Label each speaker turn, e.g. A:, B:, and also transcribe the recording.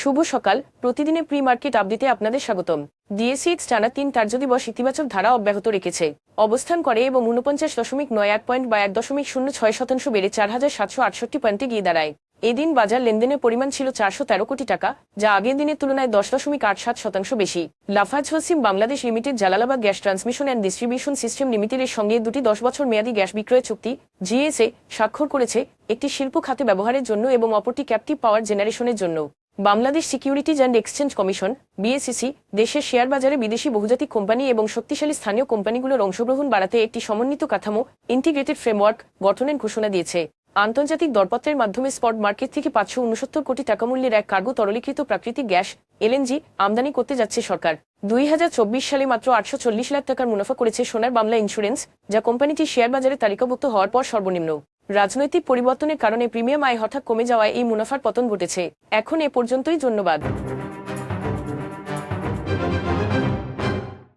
A: শুভ সকাল। প্রতিদিনের pre market আপডেটে আপনাদের স্বাগতম। ডিএসিএক্স টানা তিন কার্য দিবস ইতিবাচক ধারা অব্যাহত রেখেছে। অবস্থান করে এবং উনপঞ্চাশ দশমিক নয় এক পয়েন্ট বা এক দশমিক শূন্য ছয় শতাংশ বেড়ে চার হাজার সাতশো আটষট্টি পয়েন্টে গিয়ে দাঁড়ায়। এদিন বাজার লেনদেনের পরিমাণ ছিল চারশো তেরো কোটি টাকা, যা আগের দিনের তুলনায় দশ দশমিক আট সাত শতাংশ বেশি। Lafarge Holcim Bangladesh limited, Jalalabad gas transmission and distribution system লিমিটেডের সঙ্গে দুটি দশ বছর মেয়াদী গ্যাস বিক্রয় চুক্তি, জিএসএ, স্বাক্ষর করেছে একটি শিল্প খাতে ব্যবহারের জন্য এবং অপরটি ক্যাপটিভ পাওয়ার জেনারেশনের জন্য। Bangladesh securities and exchange commission BSCC share share বাজারে বিদেশি বহুজাতিক কোম্পানি এবং শক্তিশালী স্থানীয় কোম্পানিগুলোর অংশগ্রহণ বাড়াতে একটি সমন্বিত কাঠামো ইন্টিগ্রেটেড ফ্রেমওয়ার্ক গঠনের ঘোষণা দিয়েছে। আন্তর্জাতিক দরপত্রের মাধ্যমে স্পট মার্কেট থেকে পাঁচশো উনসত্তর কোটি টাকা মূল্যের এক কার্গো তরলীকৃত প্রাকৃতিক গ্যাস, এলএনজি, আমদানি করতে যাচ্ছে সরকার। দুই হাজার চব্বিশ সালে মাত্র আটশো চল্লিশ লাখ টাকার মুনাফা করেছে সোনার বাংলা ইন্স্যুরেন্স, যা কোম্পানিটি শেয়ার বাজারে তালিকাভুক্ত হওয়ার পর সর্বনিম্ন। রাজনৈতিক পরিবর্তনের কারণে প্রিমিয়াম আয় হঠাৎ কমে যাওয়ায় এই মুনাফার পতন ঘটেছে। এখন এ পর্যন্তই ধন্যবাদ।